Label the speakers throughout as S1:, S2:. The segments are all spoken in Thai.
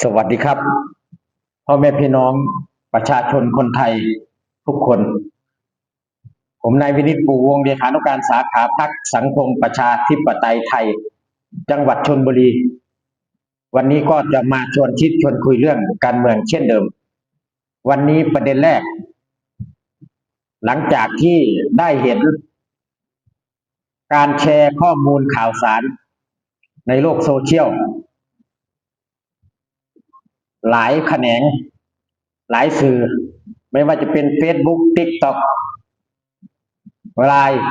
S1: สวัสดีครับพ่อแม่พี่น้องประชาชนคนไทยทุกคน ผมนายวินิตปู่วงเลขานุการสาขาพักสังคมประชาธิปไตยไทย จังหวัดชนบุรี วันนี้ก็จะมาชวนคิดชวนคุยเรื่องการเมืองเช่นเดิม วันนี้ประเด็นแรก หลังจากที่ได้เห็น การแชร์ข้อมูลข่าวสารในโลกโซเชียล หลายแขนง หลายสื่อ ไม่ว่าจะเป็น Facebook TikTok ไลน์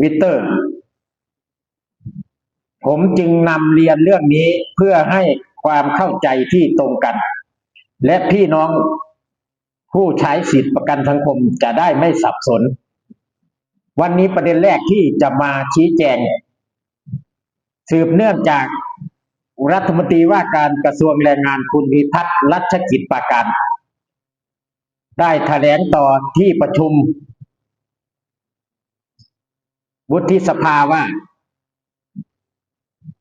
S1: วิตเตอร์ ผมจึงนำเรียนเรื่องนี้เพื่อให้ความเข้าใจที่ตรงกัน และพี่น้องผู้ใช้สิทธิประกันสังคมจะได้ไม่สับสน วันนี้ประเด็นแรกที่จะมาชี้แจง สืบเนื่องจาก รัฐมนตรีว่าการกระทรวงแรงงานคุณพิทักษ์รัชกิจปาการ ได้แถลงต่อที่ประชุม วุฒิสภาว่า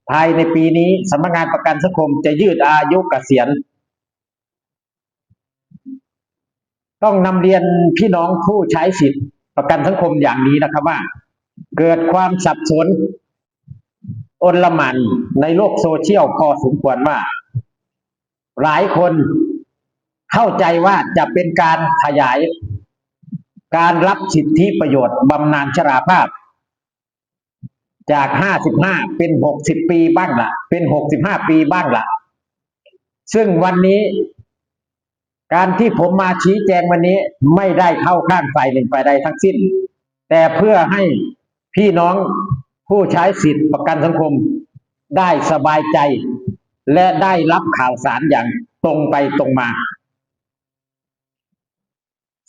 S1: ภายในปีนี้สำนักงานประกันสังคมจะยืดอายุเกษียณ ต้องนำเรียนพี่น้องผู้ใช้สิทธิประกันสังคมอย่างนี้นะครับว่า เกิดความสับสน อนลหมันในโลกโซเชียลพอสมควรมาหลายคนเข้าใจว่าจะเป็นการขยาย การรับสิทธิประโยชน์บำนาญชราภาพ จากห้าสิบห้าเป็นหกสิบปีบ้างละเป็นหกสิบห้าปีบ้างละซึ่งวันนี้การที่ผมมาชี้แจงวันนี้ไม่ได้เข้าข้างฝ่ายหนึ่งฝ่ายใดทั้งสิ้น แต่เพื่อให้พี่น้อง ผู้ใช้สิทธิประกันสังคมได้สบายใจ และได้รับข่าวสารอย่างตรงไปตรงมา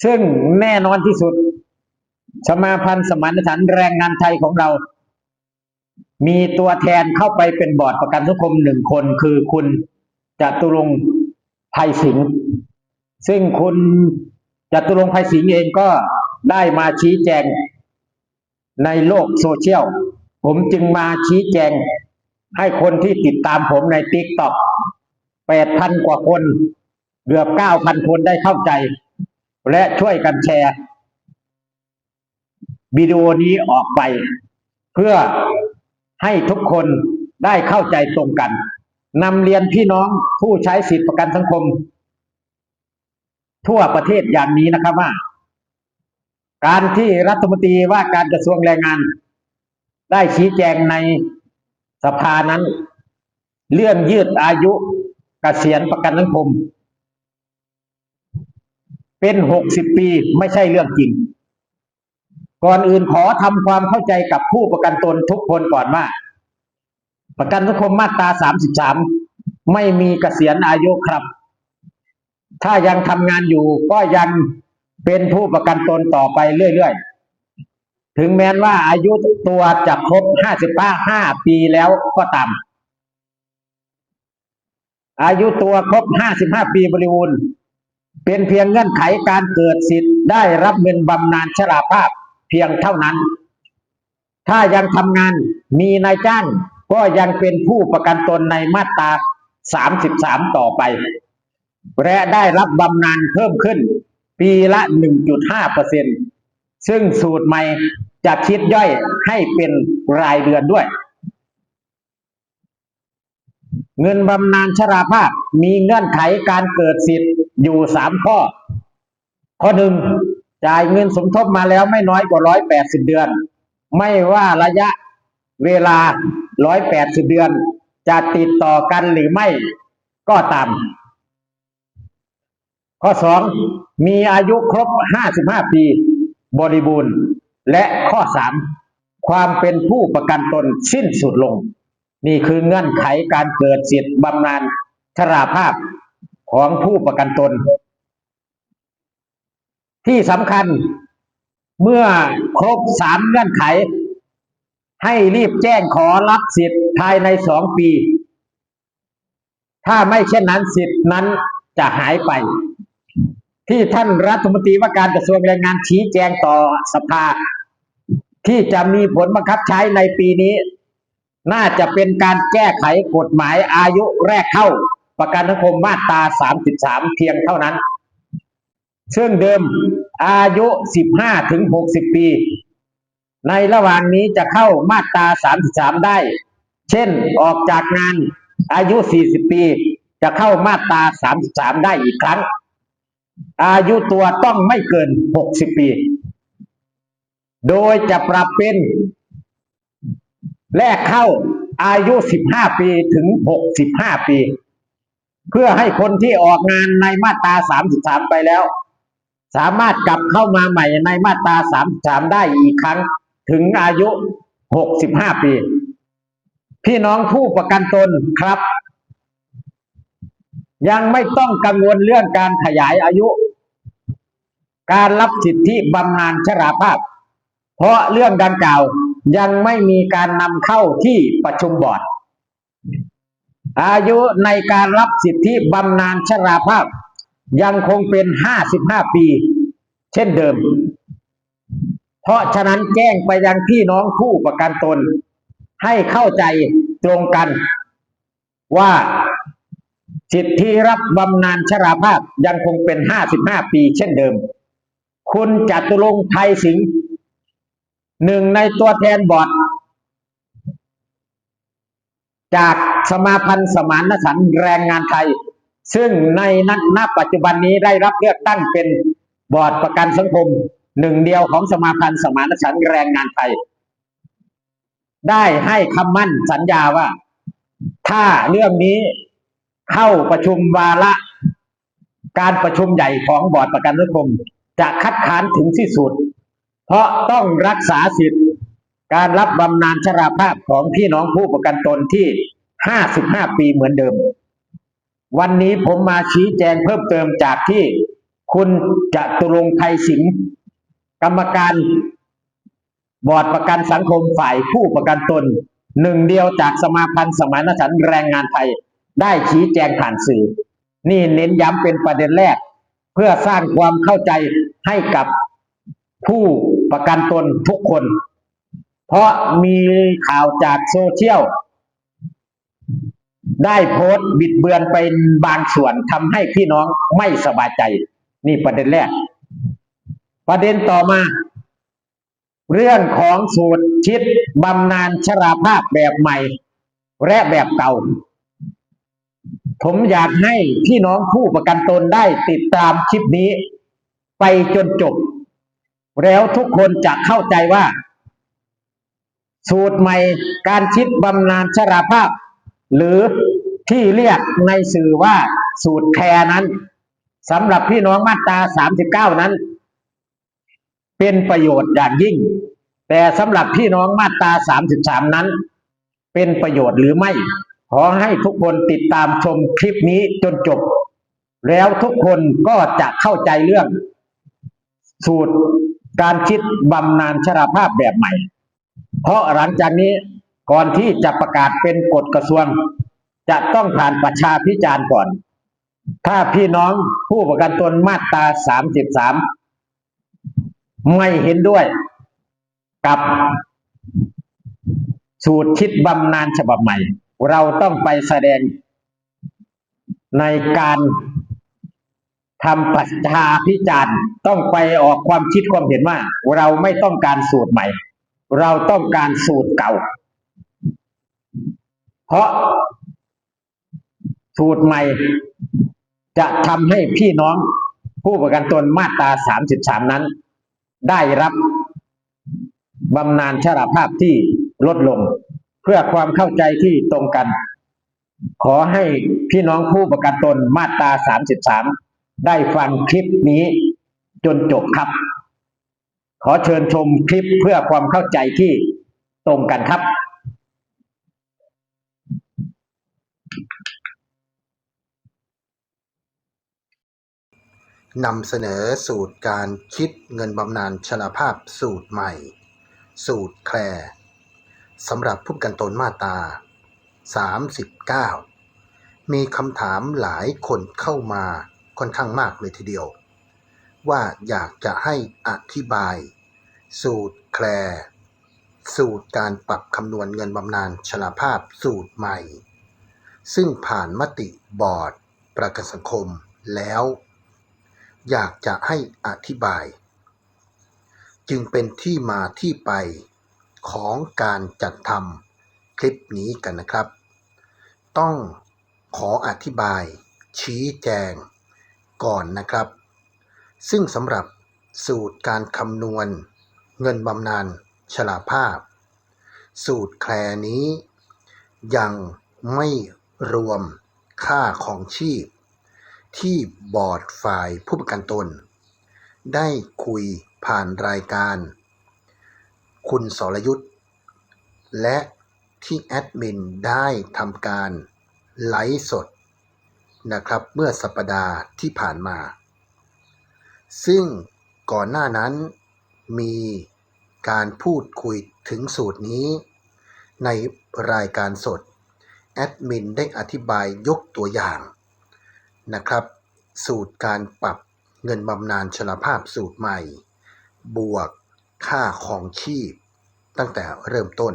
S1: ซึ่งแน่นอนที่สุด สมาพันธ์สมานฉันท์แรงงานไทยของเรา มีตัวแทนเข้าไปเป็นบอร์ดประกันสังคมหนึ่งคนคือคุณจตุรงค์ไพสิงห์ซึ่งคุณจตุรงค์ไพสิงห์เองก็ได้มาชี้แจงในโลกโซเชียล ผมจึงมาชี้แจง ให้คนที่ติดตามผมในติ๊กต็อกแปดพันกว่าคนเกือบเก้าพันคนได้เข้าใจ และช่วยกันแชร์วิดีโอนี้ออกไป เพื่อให้ทุกคนได้เข้าใจตรงกันนำเรียนพี่น้องผู้ใช้สิทธิประกันสังคม ทั่วประเทศอย่างนี้นะครับว่า การที่รัฐมนตรีว่าการกระทรวงแรงงาน ได้ชี้แจงในสภานั้นเรื่องยืดอายุกเกษียณประกันสังคม เป็นหกสิบปีไม่ใช่เรื่องจริง ก่อนอื่นขอทำความเข้าใจกับผู้ประกันตนทุกคนก่อนว่า ประกันสังคมมาตราสามสิบสามไม่มีเกษียณอายุครับ ถ้ายังทำงานอยู่ก็ยังเป็นผู้ประกันตนต่อไปเรื่อยๆ ถึงแม้ว่าอายุตัวจะครบห้าสิบห้าปีแล้วก็ตาม อายุตัวครบห้าสิบห้าปีบริบูรณ์ เป็นเพียงเงื่อนไขการเกิดสิทธิ์ได้รับเงินบำนาญชราภาพเพียงเท่านั้น ถ้ายังทำงานมีนายจ้างก็ยังเป็นผู้ประกันตนในมาตราสามสิบสามต่อไป และได้รับบำนาญเพิ่มขึ้น ปีละ1.5เปอร์เซ็นต์ ซึ่งสูตรใหม่จะคิดย่อยให้เป็นรายเดือนด้วย เงินบำนาญชราภาพมีเงื่อนไขการเกิดสิทธิ์อยู่สามข้อ ข้อหนึ่งจ่ายเงินสมทบมาแล้วไม่น้อยกว่าร้อยแปดสิบเดือน ไม่ว่าระยะเวลาร้อยแปดสิบเดือน จะติดต่อกันหรือไม่ก็ตาม ข้อสองมีอายุครบห้าสิบห้าปี บริบูรณ์ และข้อสามความเป็นผู้ประกันตนสิ้นสุดลง นี่คือเงื่อนไขการเกิดสิทธิ์บำนาญชราภาพของผู้ประกันตน ที่สำคัญเมื่อครบสามเงื่อนไข ให้รีบแจ้งขอรับสิทธิ์ภายในสองปี ถ้าไม่เช่นนั้นสิทธิ์นั้นจะหายไป ที่ท่านรัฐมนตรีว่าการกระทรวงแรงงานชี้แจงต่อสภา ที่จะมีผลบังคับใช้ในปีนี้ น่าจะเป็นการแก้ไขกฎหมายอายุแรกเข้า ประกันสังคมมาตรา 33 เพียงเท่านั้น ซึ่งเดิมอายุ 15 ถึง 60 ปี ในระหว่างนี้จะเข้ามาตรา 33 ได้ เช่นออกจากงานอายุ 40 ปี จะเข้ามาตรา 33 ได้อีกครั้ง อายุตัวต้องไม่เกิน60ปี โดยจะปรับเป็น แรกเข้าอายุ15ปีถึง65ปี เพื่อให้คนที่ออกงานในมาตรา33ไปแล้ว สามารถกลับเข้ามาใหม่ในมาตรา33ได้อีกครั้งถึงอายุ65ปี พี่น้องผู้ประกันตนครับ ยังไม่ต้องกังวลเรื่องการขยายอายุ การรับสิทธิบำนาญชราภาพ เพราะเรื่องดังกล่าวยังไม่มีการนำเข้าที่ประชุมบอร์ด อายุในการรับสิทธิบำนาญชราภาพ ยังคงเป็น55ปี เช่นเดิม เพราะฉะนั้นแจ้งไปยังพี่น้องผู้ประกันตน ให้เข้าใจตรงกันว่า สิทธิรับบำนาญชราภาพยังคงเป็น 55 ปีเช่นเดิม คุณจตุรงค์ไทยสิงห์หนึ่งในตัวแทนบอร์ดจากสมาพันธ์สมานฉันแรงงานไทย ซึ่งในณณปัจจุบันนี้ได้รับเลือกตั้งเป็นบอร์ดประกันสังคมหนึ่งเดียวของสมาพันธ์สมานฉันแรงงานไทย ได้ให้คำมั่นสัญญาว่า ถ้าเรื่องนี้ เข้าประชุมวาระ การประชุมใหญ่ของบอร์ดประกันสังคม จะคัดค้านถึงที่สุด เพราะต้องรักษาสิทธิ์ การรับบำนาญชราภาพของพี่น้องผู้ประกันตนที่ 55 ปีเหมือนเดิม วันนี้ผมมาชี้แจงเพิ่มเติมจากที่คุณจตุรงค์ไทยสิงห์กรรมการบอร์ดประกันสังคมฝ่ายผู้ประกันตน หนึ่งเดียวจากสมาพันธ์สมานฉันท์แรงงานไทย ได้ชี้แจงผ่านสื่อ นี่เน้นย้ำเป็นประเด็นแรก เพื่อสร้างความเข้าใจให้กับผู้ประกันตนทุกคน เพราะมีข่าวจากโซเชียล ได้โพสต์บิดเบือนไปบางส่วนทำให้พี่น้องไม่สบายใจ นี่ประเด็นแรก ประเด็นต่อมา เรื่องของสูตรชิดบำนาญชราภาพแบบใหม่ และแบบเก่า ผมอยากให้พี่น้องผู้ประกันตนได้ติดตามคลิปนี้ ไปจนจบ แล้วทุกคนจะเข้าใจว่า สูตรใหม่การชิดบำนาญชราภาพ หรือที่เรียกในสื่อว่าสูตรแคร์นั้นสำหรับพี่น้องมาตรา 39 นั้น เป็นประโยชน์อย่างยิ่ง แต่สำหรับพี่น้องมาตรา 33 นั้น เป็นประโยชน์หรือไม่ ขอให้ทุกคนติดตามชมคลิปนี้จนจบ แล้วทุกคนก็จะเข้าใจเรื่อง สูตรการคิดบำนาญชราภาพแบบใหม่ เพราะหลังจากนี้ก่อนที่จะประกาศเป็นกฎกระทรวง จะต้องผ่านประชาพิจารณ์ก่อน ถ้าพี่น้องผู้ประกันตนมาตรา33 ไม่เห็นด้วยกับสูตรคิดบำนาญฉบับใหม่ เราต้องไปแสดงในการทำประชาพิจารณ์ต้องไปออกความคิดความเห็นว่า เราไม่ต้องการสูตรใหม่ เราต้องการสูตรเก่า เพราะสูตรใหม่จะทำให้พี่น้องผู้ประกันตนมาตรา33นั้น ได้รับบำนาญชราภาพที่ลดลง พื่อความเข้าใจที่ตรงกัน ขอให้พี่น้องผู้ประกันตนมาตรา33 ได้ฟังคลิปนี้จนจบครับ ขอเชิญชมคลิปเพื่อความเข้าใจที่ตรงกันครับ
S2: นำเสนอสูตรการคิดเงินบำนาญชราภาพสูตรใหม่ สูตรแคลร์ สำหรับผู้ประกันตนมาตา 39 มีคำถามหลายคนเข้ามาค่อนข้างมากเลยทีเดียว ว่าอยากจะให้อธิบาย สูตรแคลร์สูตรการปรับคำนวณเงินบำนาญชราภาพสูตรใหม่ ซึ่งผ่านมติบอร์ดประกันสังคมแล้ว อยากจะให้อธิบาย จึงเป็นที่มาที่ไป ของการจัดทำคลิปนี้กันนะครับ ต้องขออธิบาย ชี้แจง ก่อนนะครับ ซึ่งสำหรับสูตรการคำนวณ เงินบำนาญชราภาพ สูตรแคลนี้ ยังไม่รวมค่าของชีพ ที่บอร์ดฝ่ายผู้ประกันตน ได้คุยผ่านรายการ คุณสรยุทธ์ และที่แอดมินได้ทำการไลฟ์สดนะครับเมื่อสัปดาห์ที่ผ่านมา ซึ่งก่อนหน้านั้นมีการพูดคุยถึงสูตรนี้ ในรายการสด แอดมินได้อธิบายยกตัวอย่างนะครับ สูตรการปรับเงินบำนาญชราภาพสูตรใหม่ บวก ค่าของชีพตั้งแต่เริ่มต้น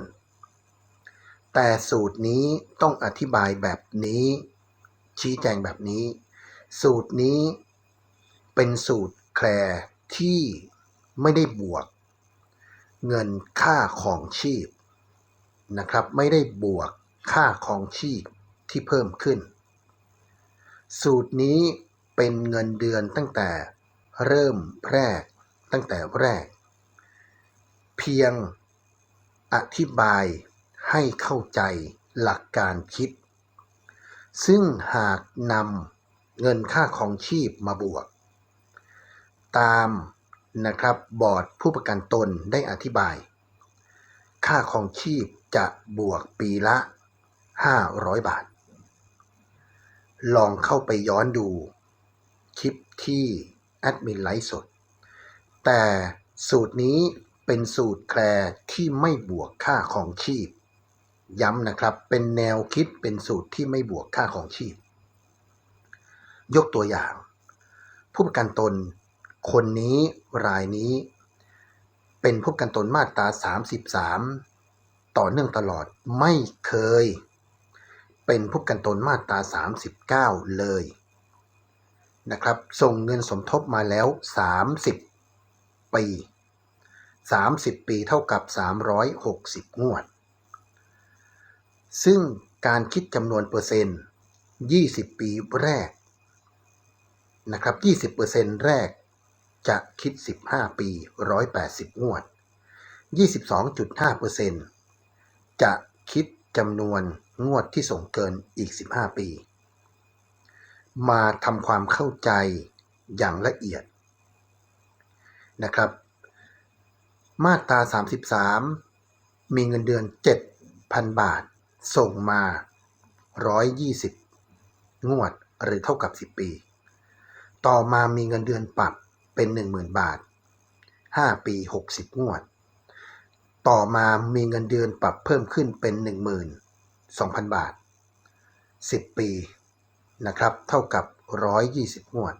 S2: แต่สูตรนี้ต้องอธิบายแบบนี้ ชี้แจงแบบนี้ สูตรนี้เป็นสูตรแคลร์ที่ไม่ได้บวก เงินค่าของชีพนะครับ ไม่ได้บวกค่าของชีพที่เพิ่มขึ้น สูตรนี้เป็นเงินเดือนตั้งแต่เริ่มแรกตั้งแต่แรก เพียงอธิบายให้เข้าใจหลักการคิด ซึ่งหากนำเงินค่าของชีพมาบวก ตามนะครับบอร์ดผู้ประกันตนได้อธิบาย ค่าของชีพจะบวกปีละ 500 บาท ลองเข้าไปย้อนดูคลิปที่แอดมินไลฟ์สด แต่สูตรนี้ เป็นสูตรแคลร์ที่ไม่บวกค่าของชีพ ย้ำนะครับ เป็นแนวคิดเป็นสูตรที่ไม่บวกค่าของชีพ ยกตัวอย่าง ผู้ประกันตน คนนี้รายนี้ เป็นผู้ประกันตนมาตรา 33 ต่อเนื่องตลอดไม่เคย เป็นผู้ประกันตนมาตรา 39 เลยนะครับ ส่งเงินสมทบมาแล้ว 30 ปี 30 ปีเท่ากับ 360 งวด ซึ่งการคิดจำนวนเปอร์เซ็นต์ 20 ปีแรกนะครับ 20%แรกจะคิด 15 ปี 180 งวด 22.5%จะคิดจำนวนงวดที่ส่งเกินอีก 15 ปี มาทำความเข้าใจอย่างละเอียดนะครับ มาตรา 33 มีเงินเดือน 7,000 บาท ส่งมา 120 งวดหรือเท่ากับ 10 ปี ต่อมามีเงินเดือนปรับเป็น 10,000 บาท 5 ปี 60 งวด ต่อมามีเงินเดือนปรับเพิ่มขึ้นเป็น 12,000 บาท 10 ปีนะครับ เท่ากับ 120 งวด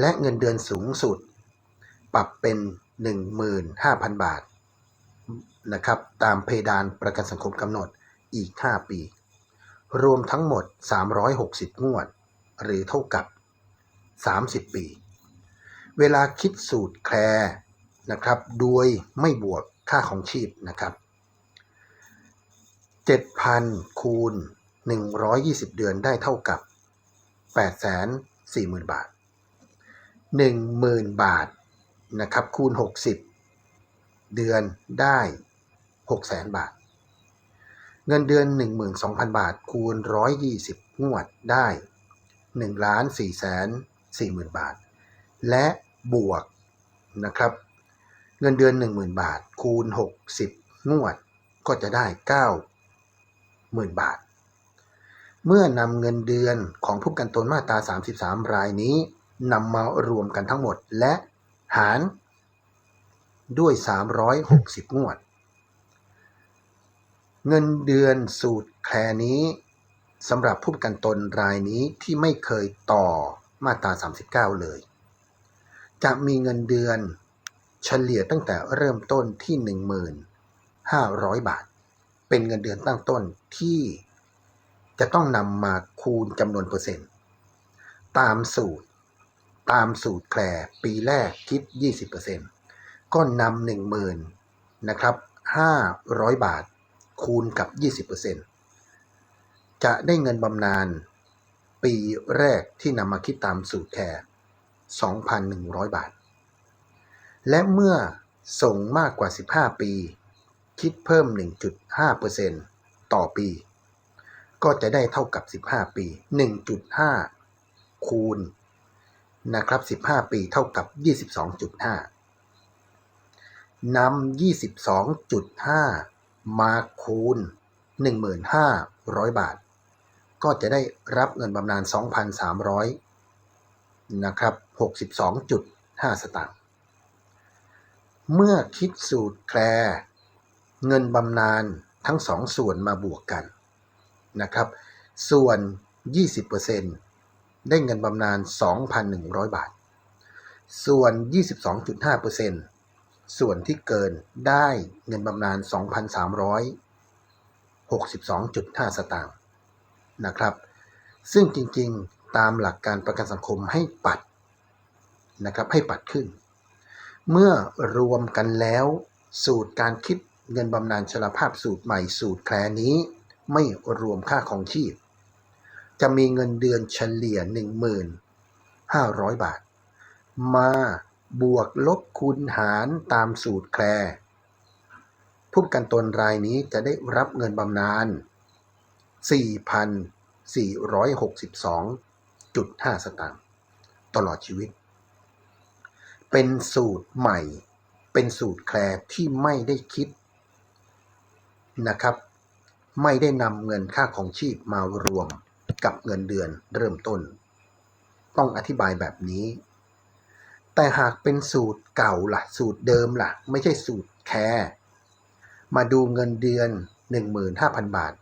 S2: และเงินเดือนสูงสุด ปรับเป็น 15,000 บาทนะครับตามเพดานประกันสังคมกำหนดอีก 5 ปี รวมทั้งหมด 360 งวด หรือเท่ากับ 30 ปี เวลาคิดสูตรแคลร์นะครับโดยไม่บวกค่าของชีพนะครับ 7,000 คูณ 120 เดือนได้เท่ากับ 840,000 บาท 10,000 บาท นะครับคูณ 60 เดือนได้600,000บาท เงินเดือน 12,000 บาท คูณ 120 งวดได้1ล้าน4แสน40,000 บาท และบวกนะครับ เงินเดือน 10,000 บาท คูณ 60 งวดก็จะได้ 90,000 บาท เมื่อนำเงินเดือนของผู้กันตนมาตรา 33 รายนี้นำมารวมกันทั้งหมดและ หาร ด้วย 360 งวด เงินเดือนสูตรแคลร์นี้สำหรับผู้ประกันตนรายนี้ที่ไม่เคยต่อมาตรา 39 เลย จะมีเงินเดือนเฉลี่ยตั้งแต่เริ่มต้นที่ 1,500 บาท เป็นเงินเดือนตั้งต้นที่จะต้องนำมาคูณจำนวนเปอร์เซ็นต์ ตามสูตร ตามสูตรแคลร์ปีแรกคิด 20%ก็นำ10,000นะครับ500 บาทคูณกับ 20%จะได้เงินบำนาญปีแรกที่นำมาคิดตามสูตรแคร์2,100 บาท และเมื่อส่งมากกว่า 15 ปี คิดเพิ่ม 1.5%ต่อปี ก็จะได้เท่ากับ 15 ปี 1.5 คูณ นะครับ 15 ปีเท่ากับ 22.5นำ22.5 มาคูณ 1,500 บาท ก็จะได้รับเงินบำนาญ 2,300 นะครับ 62.5 สตางค์ เมื่อคิดสูตรแคลเงินบำนาญทั้งสองส่วนมาบวกกันนะครับ ส่วน 20% ได้เงินบำนาญ 2,100 บาท ส่วน 22.5%ส่วนที่เกินได้เงินบำนาญ 2,362.5 สตางค์นะครับ ซึ่งจริงๆตามหลักการประกันสังคมให้ปัดนะครับให้ปัดขึ้น เมื่อรวมกันแล้วสูตรการคิดเงินบำนาญชราภาพสูตรใหม่สูตรแคลนี้ ไม่รวมค่าของชีพ จะมีเงินเดือนเฉลี่ย 1,500 บาท มาบวกลบคูณหารตามสูตรแคลผู้ประกันตนรายนี้จะได้รับเงินบำนาญ 4,462.5 สตางค์ตลอดชีวิต เป็นสูตรใหม่ เป็นสูตรแคลที่ไม่ได้คิดนะครับ ไม่ได้นำเงินค่าของชีพมารวม กับเงินเดือนเริ่มต้น ต้องอธิบายแบบนี้ แต่หากเป็นสูตรเก่าล่ะ สูตรเดิมล่ะ ไม่ใช่สูตรแคร์มาดูเงินเดือน 15,000 บาท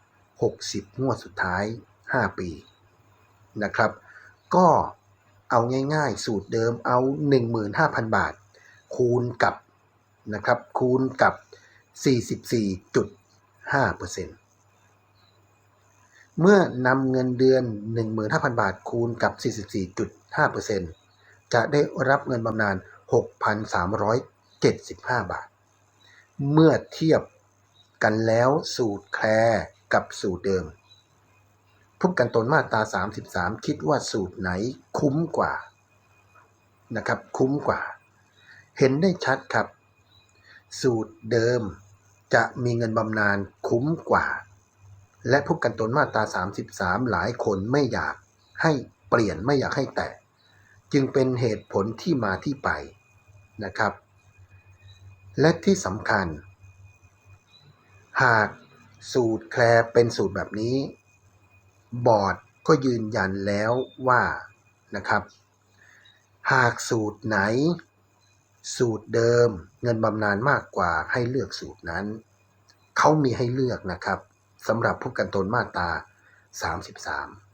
S2: 60 งวดสุดท้าย 5 ปี นะครับ ก็เอาง่ายๆ สูตรเดิมเอา 15,000 บาท คูณกับนะครับ คูณกับ 44.5%เเมื่อนำเงินเดือน 15,000 บาทคูณกับ 44.5%จะได้รับเงินบำนาญ 6,375 บาท เมื่อเทียบกันแล้วสูตรแคร์กับสูตรเดิมผู้ประกันตนมาตรา 33 คิดว่าสูตรไหนคุ้มกว่านะครับ คุ้มกว่า เห็นได้ชัดครับ สูตรเดิมจะมีเงินบำนาญคุ้มกว่า และผู้กันตนมาตรา 33 หลายคนไม่อยากให้เปลี่ยนไม่อยากให้แตะจึงเป็นเหตุผลที่มาที่ไปนะครับ และที่สำคัญ หากสูตรแคลร์เป็นสูตรแบบนี้ บอร์ดก็ยืนยันแล้วว่านะครับ หากสูตรไหน สูตรเดิม เงินบำนาญมากกว่าให้เลือกสูตรนั้น เขามีให้เลือกนะครับ สำหรับผู้ประกันตนมาตรา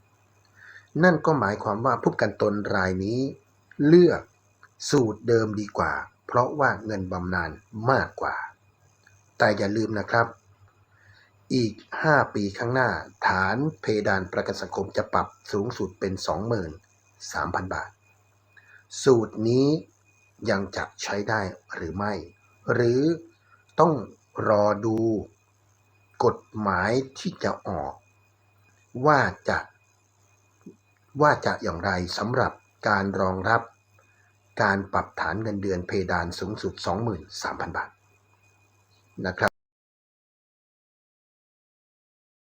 S2: 33 นั่นก็หมายความว่าผู้ประกันตนรายนี้ เลือกสูตรเดิมดีกว่า เพราะว่าเงินบำนาญมากกว่า แต่อย่าลืมนะครับ อีก 5 ปีข้างหน้า ฐานเพดานประกันสังคมจะปรับสูงสุดเป็น 23,000 บาท สูตรนี้ยังจะใช้ได้หรือไม่ หรือต้องรอดู กฎหมายที่จะออก ว่าจะว่าจะอย่างไรสำหรับการรองรับการปรับฐานเงินเดือนเพดานสูงสุด 23,000 บาทนะครับ